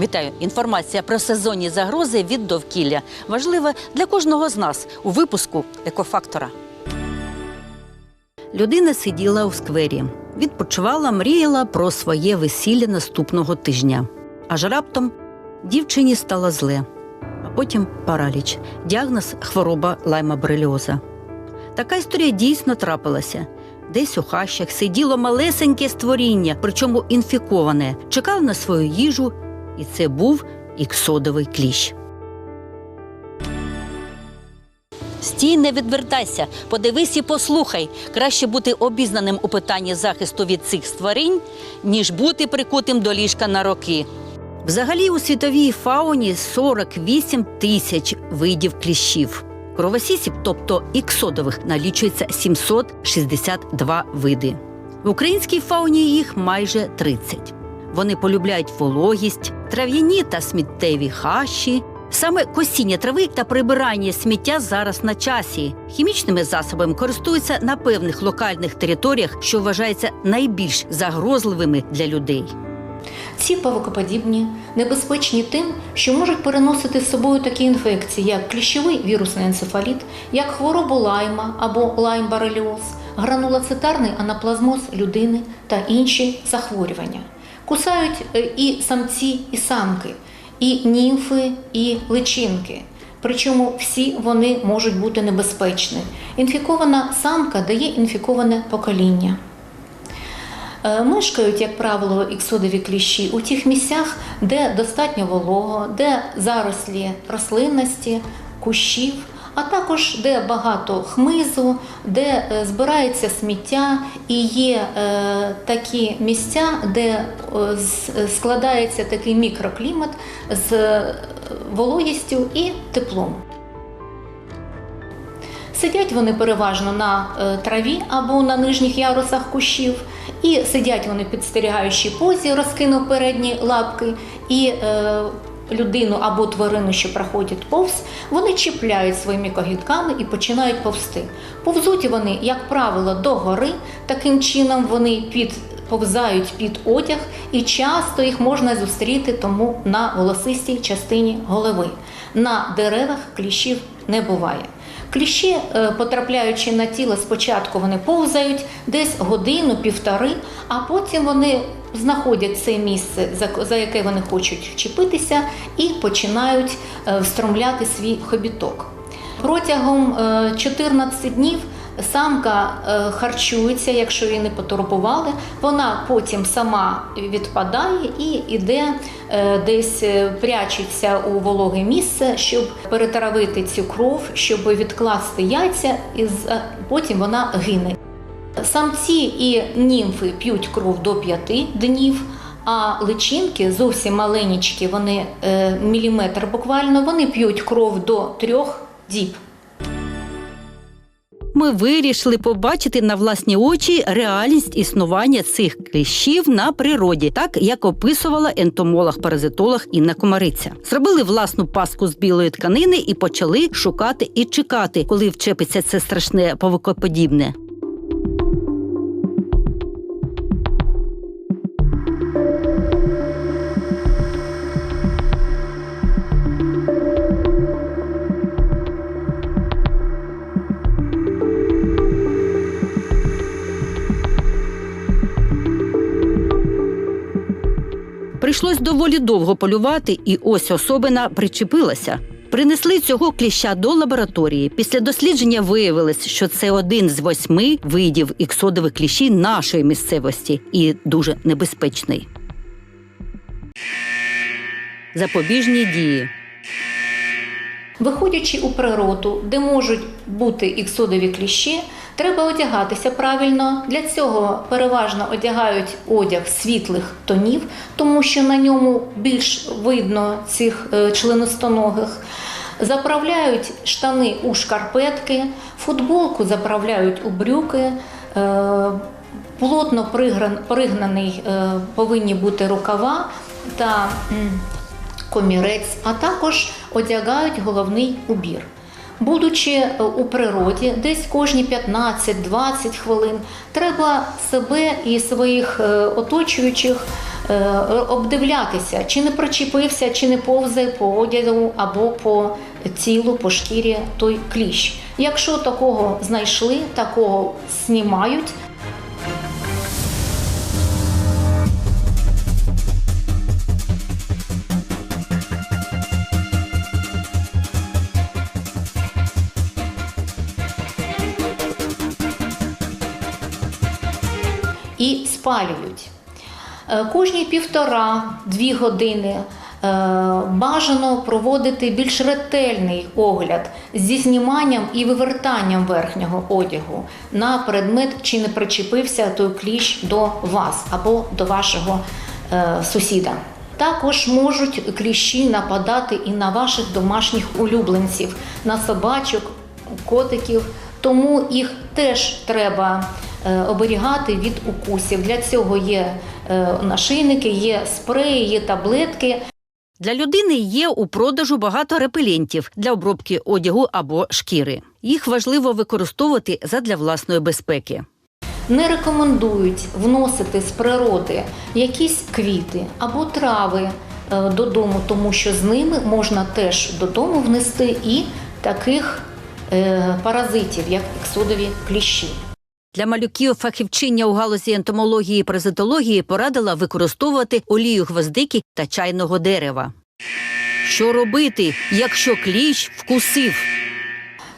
Вітаю! Інформація про сезонні загрози від довкілля важлива для кожного з нас у випуску екофактора. Людина сиділа у сквері, відпочивала, мріяла про своє весілля наступного тижня. Аж раптом дівчині стало зле, а потім параліч, діагноз хвороба лайма бореліоза. Така історія дійсно трапилася. Десь у хащах сиділо малесеньке створіння, причому інфіковане, чекало на свою їжу, і це був іксодовий кліщ. Стій, не відвертайся, подивись і послухай. Краще бути обізнаним у питанні захисту від цих створінь, ніж бути прикутим до ліжка на роки. Взагалі у світовій фауні 48 тисяч видів кліщів. Кровосісів, тобто іксодових, налічується 762 види. В українській фауні їх майже 30. Вони полюбляють вологість, трав'яні та сміттєві хащі. Саме косіння трави та прибирання сміття зараз на часі. Хімічними засобами користуються на певних локальних територіях, що вважаються найбільш загрозливими для людей. Ці павукоподібні небезпечні тим, що можуть переносити з собою такі інфекції, як кліщовий вірусний енцефаліт, як хворобу лайма або лайм-бареліоз, гранулоцитарний анаплазмоз людини та інші захворювання. Кусають е, і самці, і самки, і німфи, і личинки. Причому всі вони можуть бути небезпечні. Інфікована самка дає інфіковане покоління. Е, Мешкають, як правило, іксодові кліщі у тих місцях, де достатньо волого, де зарослі рослинності, кущів, а також де багато хмизу, де е, збирається сміття і є е, такі місця, де е, складається такий мікроклімат з вологістю і теплом. Сидять вони переважно на траві або на нижніх ярусах кущів, і сидять вони підстерігаючи позі, розкинув передні лапки, і людину або тварину, що проходять повз, вони чіпляють своїми когітками і починають повзти. Повзуть вони, як правило, догори. Таким чином вони під повзають під одяг, і часто їх можна зустріти тому на волосистій частині голови. На деревах кліщів не буває. Кліщі, е, потрапляючи на тіло, спочатку вони повзають десь годину, півтори, а потім вони знаходять це місце, за- яке вони хочуть вчепитися, і починають е, встромляти свій хобіток. Протягом е, 14 днів самка е, харчується, якщо її не потурбували, вона потім сама відпадає і йде е, десь е, прячеться у вологе місце, щоб перетравити цю кров, щоб відкласти яйця, і потім вона гине. Самці і німфи п'ють кров до 5 днів. А личинки зовсім маленькі, вони міліметр буквально, вони п'ють кров до трьох діб. Ми вирішили побачити на власні очі реальність існування цих кліщів на природі, так як описувала ентомолог-паразитолог Інна Комариця. Зробили власну паску з білої тканини і почали шукати і чекати, коли вчепиться це страшне павукоподібне. Доволі довго полювати, і ось особина причепилася. Принесли цього кліща до лабораторії. Після дослідження виявилось, що це один з восьми видів іксодових кліщів нашої місцевості і дуже небезпечний. Запобіжні дії. Виходячи у природу, де можуть бути іксодові кліщі, треба одягатися правильно. Для цього переважно одягають одяг світлих тонів, тому що на ньому більш видно цих е, членистоногих. Заправляють штани у шкарпетки, футболку заправляють у брюки. е, Плотно пригнаний е, повинні бути рукава та комірець, а також одягають головний убір. Будучи е, у природі, десь кожні 15-20 хвилин треба себе і своїх е, оточуючих е, обдивлятися, чи не причепився, чи не повзає по одягу або по тілу, по шкірі той кліщ. Якщо такого знайшли, такого знімають. І спалюють. Е, Кожні півтора-дві години е, бажано проводити більш ретельний огляд зі зніманням і вивертанням верхнього одягу на предмет, чи не причепився той кліщ до вас або до вашого е, сусіда. Також можуть кліщі нападати і на ваших домашніх улюбленців, на собачок, котиків, тому їх теж треба оберігати від укусів. Для цього є е, нашийники, є спреї, є таблетки. Для людини є у продажу багато репелентів для обробки одягу або шкіри. Їх важливо використовувати задля власної безпеки. Не рекомендують вносити з природи якісь квіти або трави е, додому, тому що з ними можна теж додому внести і таких е, паразитів, як іксодові кліщі. Для малюків фахівчиня у галузі ентомології і паразитології порадила використовувати олію гвоздики та чайного дерева. Що робити, якщо кліщ вкусив?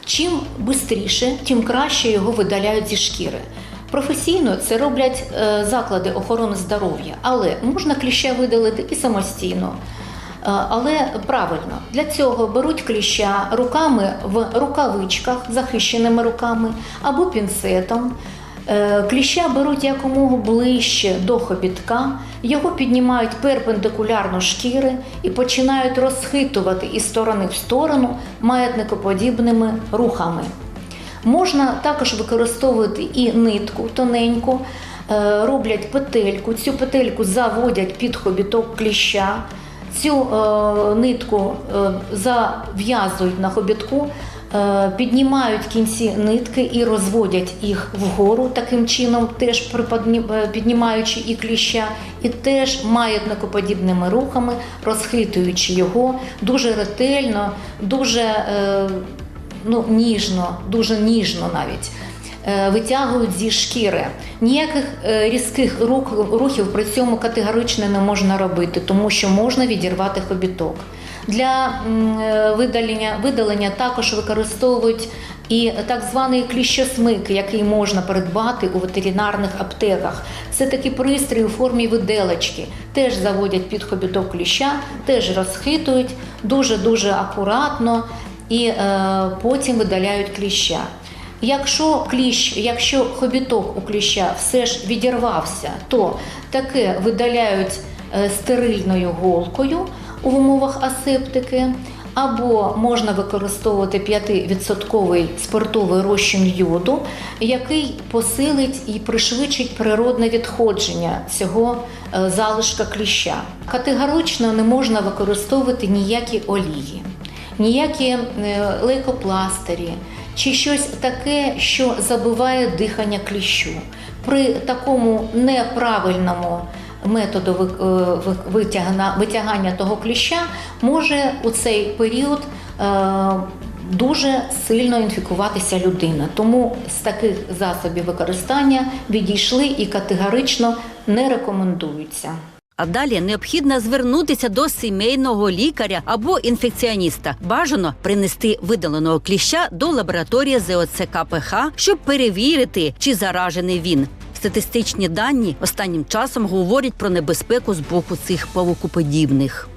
Чим швидше, тим краще його видаляють зі шкіри. Професійно це роблять е, заклади охорони здоров'я, але можна кліща видалити і самостійно. Е, Але правильно, для цього беруть кліща руками в рукавичках, захищеними руками або пінцетом. Е, Кліща беруть якомога ближче до хобітка, його піднімають перпендикулярно шкіри і починають розхитувати із сторони в сторону маятникоподібними рухами. Можна також використовувати і нитку тоненьку, е, роблять петельку. Цю петельку заводять під хобіток кліща. Цю е, нитку е, зав'язують на хобітку, е, піднімають кінці нитки і розводять їх вгору, таким чином, теж піднімаючи і кліща, і теж маятникоподібними рухами, розхитуючи його дуже ретельно, дуже ну, ніжно, дуже ніжно навіть. Е, Витягують зі шкіри. Ніяких е, різких рухів при цьому категорично не можна робити, тому що можна відірвати хобіток. Для е, видалення, видалення також використовують і так званий кліщосмик, який можна придбати у ветеринарних аптеках. Це такі пристрій у формі виделочки. Теж заводять під хобіток кліща, теж розхитують дуже-дуже акуратно і е, потім видаляють кліща. Якщо кліщ, якщо хобіток у кліща все ж відірвався, то таке видаляють е, стерильною голкою у умовах асептики, або можна використовувати 5% спиртовий розчин йоду, який посилить і пришвидшить природне відходження цього е, залишка кліща. Категорично не можна використовувати ніякі олії ніякі е, лейкопластирі чи щось таке, що забиває дихання кліщу. При такому неправильному методу е, витягання того кліща може у цей період е, дуже сильно інфікуватися людина. Тому з таких засобів використання відійшли і категорично не рекомендуються. А далі необхідно звернутися до сімейного лікаря або інфекціоніста. Бажано принести видаленого кліща до лабораторії ЗОЦК ПХ, щоб перевірити, чи заражений він. Статистичні дані останнім часом говорять про небезпеку з боку цих павукоподібних.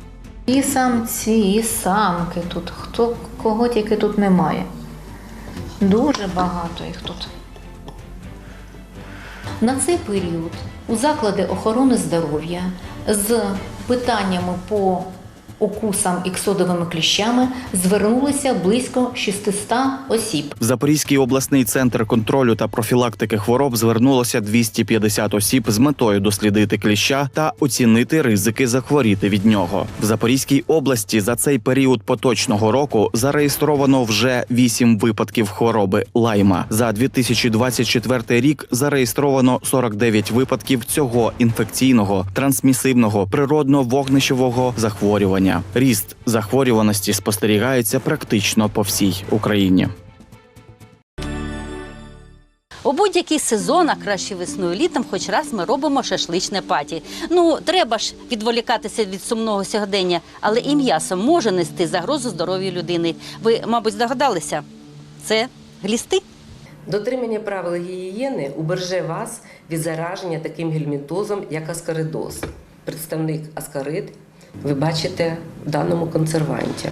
І самці, і самки тут. Хто кого тільки тут немає. Дуже багато їх тут. На цей період у заклади охорони здоров'я з питаннями по укусом іксодовими кліщами звернулися близько 600 осіб. В Запорізький обласний центр контролю та профілактики хвороб звернулося 250 осіб з метою дослідити кліща та оцінити ризики захворіти від нього. В Запорізькій області за цей період поточного року зареєстровано вже 8 випадків хвороби лайма. За 2024 рік зареєстровано 49 випадків цього інфекційного трансмісивного природно-вогнищового захворювання. Ріст захворюваності спостерігається практично по всій Україні. У будь-який сезон, а краще весною літом, хоч раз ми робимо шашличне паті. Ну, треба ж відволікатися від сумного сьогодення, але і м'ясо може нести загрозу здоров'ю людини. Ви, мабуть, здогадалися? Це глісти? Дотримання правил гігієни убереже вас від зараження таким гельмінтозом, як аскаридоз. Представник аскарид ви бачите в даному консерванті.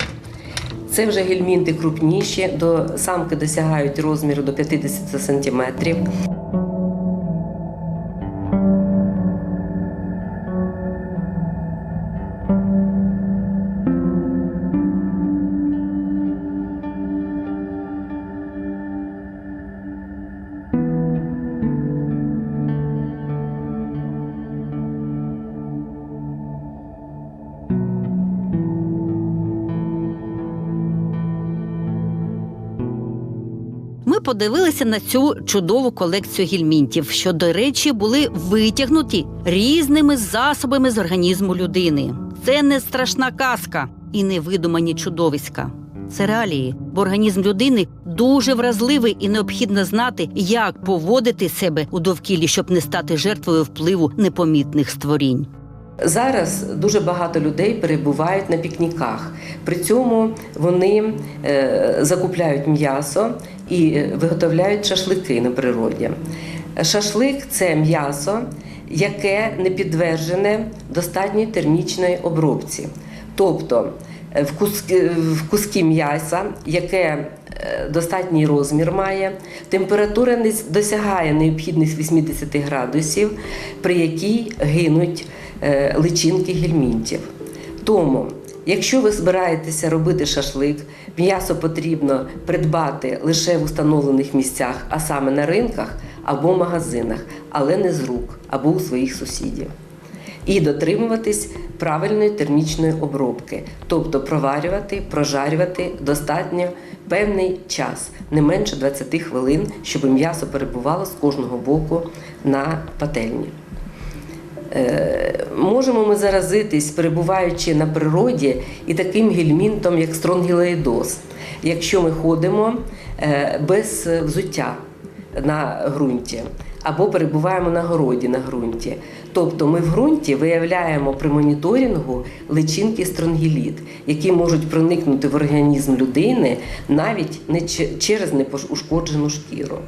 Це вже гельмінти крупніші, до самки досягають розміру до 50 см. Подивилися на цю чудову колекцію гельмінтів, що, до речі, були витягнуті різними засобами з організму людини. Це не страшна казка і не видумані чудовиська. Це реалії, бо організм людини дуже вразливий і необхідно знати, як поводити себе у довкіллі, щоб не стати жертвою впливу непомітних створінь. Зараз дуже багато людей перебувають на пікніках. При цьому вони е, закупляють м'ясо і е, виготовляють шашлики на природі. Шашлик це м'ясо, яке не підтверджене достатньої термічної обробці. Тобто е, в куски, в куски м'яса, яке достатній розмір має, температура не досягає необхідних 80 градусів, при якій гинуть е, личинки гельмінтів. Тому, якщо ви збираєтеся робити шашлик, м'ясо потрібно придбати лише в установлених місцях, а саме на ринках або магазинах, але не з рук або у своїх сусідів. І дотримуватись правильної термічної обробки, тобто проварювати, прожарювати достатньо певний час, не менше 20 хвилин, щоб м'ясо перебувало з кожного боку на пательні. Е, Можемо ми заразитись, перебуваючи на природі, і таким гельмінтом, як стронгілоїдоз, якщо ми ходимо е, без взуття на ґрунті або перебуваємо на городі на ґрунті. Тобто ми в ґрунті виявляємо при моніторингу личинки стронгіліт, які можуть проникнути в організм людини навіть не через непошкоджену шкіру.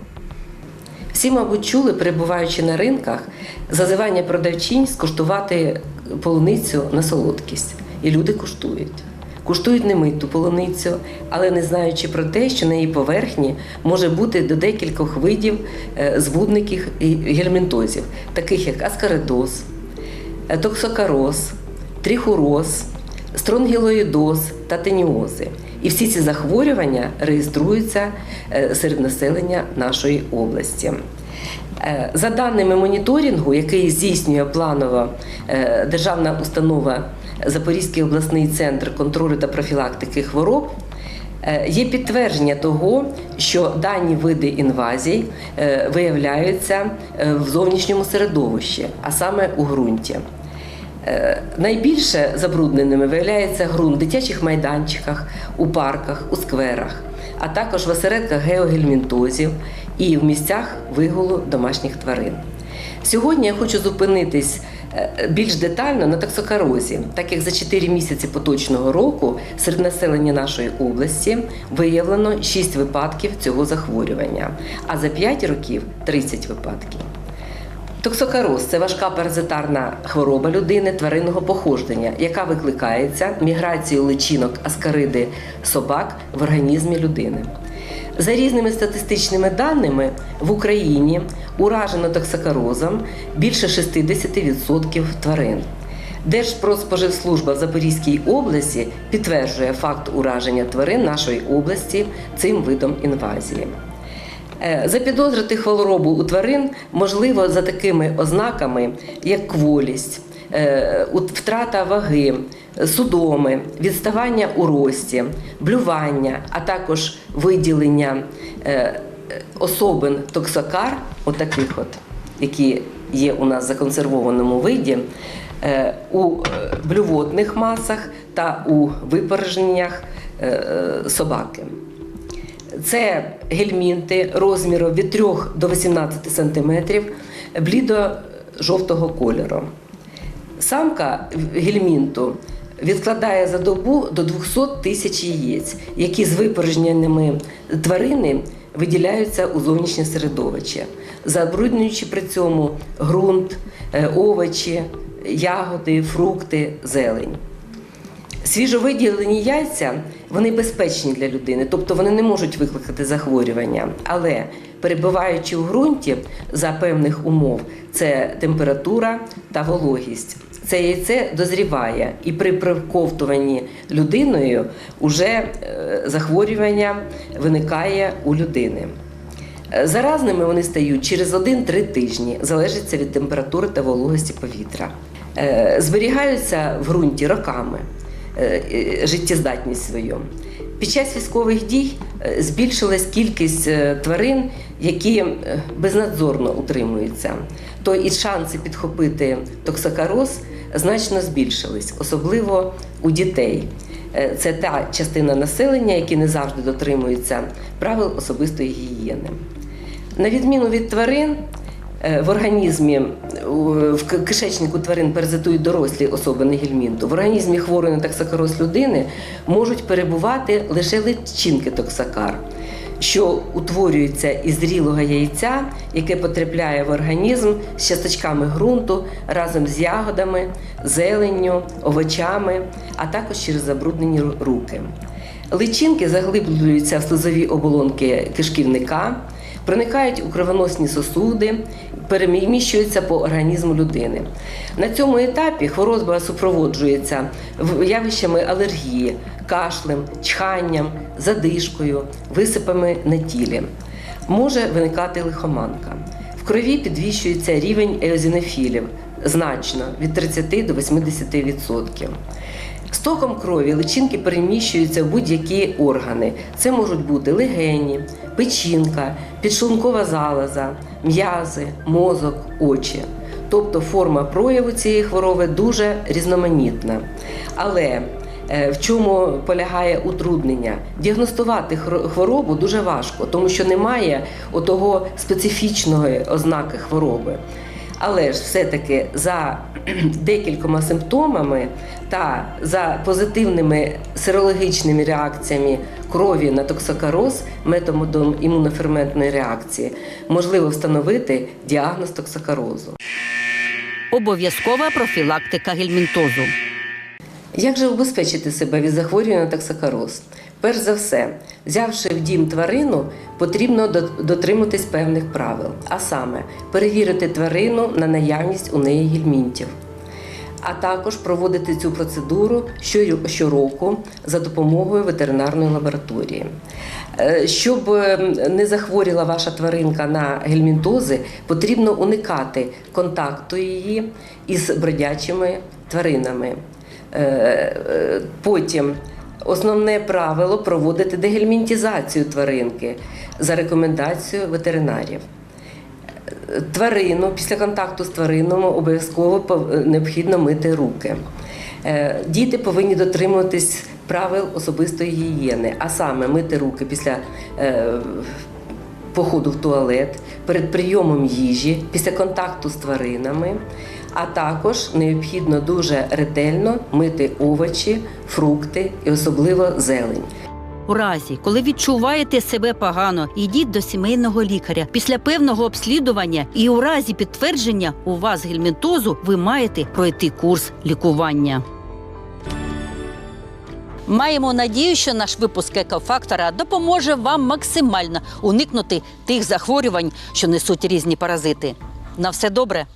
Всі, мабуть, чули, перебуваючи на ринках, зазивання продавчинь скуштувати полуницю на солодкість. І люди куштують. Куштують немиту полуницю, але не знаючи про те, що на її поверхні може бути до декількох видів е, звудників і гельмінтозів, таких як аскаридоз, е, токсокароз, тріхуроз, стронгілоїдоз та теніози. І всі ці захворювання реєструються е, серед населення нашої області. За даними моніторингу, який здійснює планово е, державна установа Запорізький обласний центр контролю та профілактики хвороб, е, є підтвердження того, що дані види інвазій е, виявляються е, в зовнішньому середовищі, а саме у ґрунті. Найбільше забрудненими виявляється ґрунт в дитячих майданчиках, у парках, у скверах, а також в осередках геогельмінтозів і в місцях вигулу домашніх тварин. Сьогодні я хочу зупинитись більш детально на токсокарозі, так як за 4 місяці поточного року серед населення нашої області виявлено 6 випадків цього захворювання, а за 5 років 30 випадків. Токсокароз це важка паразитарна хвороба людини тваринного походження, яка викликається міграцією личинок аскариди собак в організмі людини. За різними статистичними даними, в Україні уражено токсокарозом більше 60% тварин. Держпродспоживслужба в Запорізькій області підтверджує факт ураження тварин нашої області цим видом інвазії. Е, Запідозрити хворобу у тварин можливо за такими ознаками, як кволість, втрата ваги, судоми, відставання у рості, блювання, а також виділення е, е, особин токсокар, отаких от, які є у нас в законсервованому виді, е, у е, блювотних масах та у випорожненнях е, е, собаки. Це гельмінти розміру від 3 до 18 см блідо-жовтого кольору. Самка гельмінту відкладає за добу до 200 тисяч яєць, які з випорожненнями тварини виділяються у зовнішнє середовище, забруднюючи при цьому ґрунт, е, овочі, ягоди, фрукти, зелень. Свіжовиділені яйця вони безпечні для людини, тобто вони не можуть викликати захворювання. Але перебуваючи в ґрунті за певних умов, це температура та вологість. Це яйце дозріває, і при приковтуванні людиною вже е, захворювання виникає у людини. Е, Заразними вони стають через 1-3 тижні, залежить це від температури та вологості повітря. Е, Зберігаються в ґрунті роками життєздатність свою. Під час військових дій збільшилась кількість тварин, які е, безнадзорно утримуються. То і шанси підхопити токсикароз значно збільшились, особливо у дітей. Е, Це та частина населення, які не завжди дотримуються правил особистої гігієни. На відміну від тварин, е, в організмі в кишечнику тварин паразитують дорослі особини гельмінту. В організмі хворої на токсикароз людини можуть перебувати лише личинки токсакар, що утворюється із зрілого яйця, яке потрапляє в організм з часточками ґрунту разом з ягодами, зеленню, овочами, а також через забруднені руки. Личинки заглиблюються в слизові оболонки кишківника, проникають у кровоносні сосуди, переміщуються по організму людини. На цьому етапі хвороба супроводжується явищами алергії, кашлем, чханням, задишкою, висипами на тілі. Може виникати лихоманка. В крові підвищується рівень еозінофілів значно від 30 до 80%. Стоком крові личинки переміщуються в будь-які органи. Це можуть бути легені, печінка, підшлункова залоза, м'язи, мозок, очі. Тобто форма прояву цієї хвороби дуже різноманітна. Але е, в чому полягає утруднення? Діагностувати хворобу дуже важко, тому що немає отого специфічної ознаки хвороби. Але ж все-таки за декількома симптомами та за позитивними серологічними реакціями крові на токсикароз методом імуноферментної реакції можливо встановити діагноз токсикарозу. Обов'язкова профілактика гельмінтозу. Як же убезпечити себе від захворювання на токсикароз? Перш за все, взявши в дім тварину, потрібно до- дотриматись певних правил, а саме перевірити тварину на наявність у неї гельмінтів, а також проводити цю процедуру щороку за допомогою ветеринарної лабораторії. Е, Щоб е, не захворіла ваша тваринка на гельмінтози, потрібно уникати контакту її із бродячими тваринами. Е, Потім основне правило проводити дегельмінтізацію тваринки за рекомендацією ветеринарів. Тварину після контакту з тваринами обов'язково необхідно мити руки. Е, Діти повинні дотримуватись правил особистої гігієни, а саме мити руки після е, походу в туалет, перед прийомом їжі, після контакту з тваринами, а також необхідно дуже ретельно мити овочі, фрукти і особливо зелень. У разі, коли відчуваєте себе погано, йдіть до сімейного лікаря. Після певного обслідування і у разі підтвердження у вас гельмінтозу ви маєте пройти курс лікування. Маємо надію, що наш випуск екофактора допоможе вам максимально уникнути тих захворювань, що несуть різні паразити. На все добре.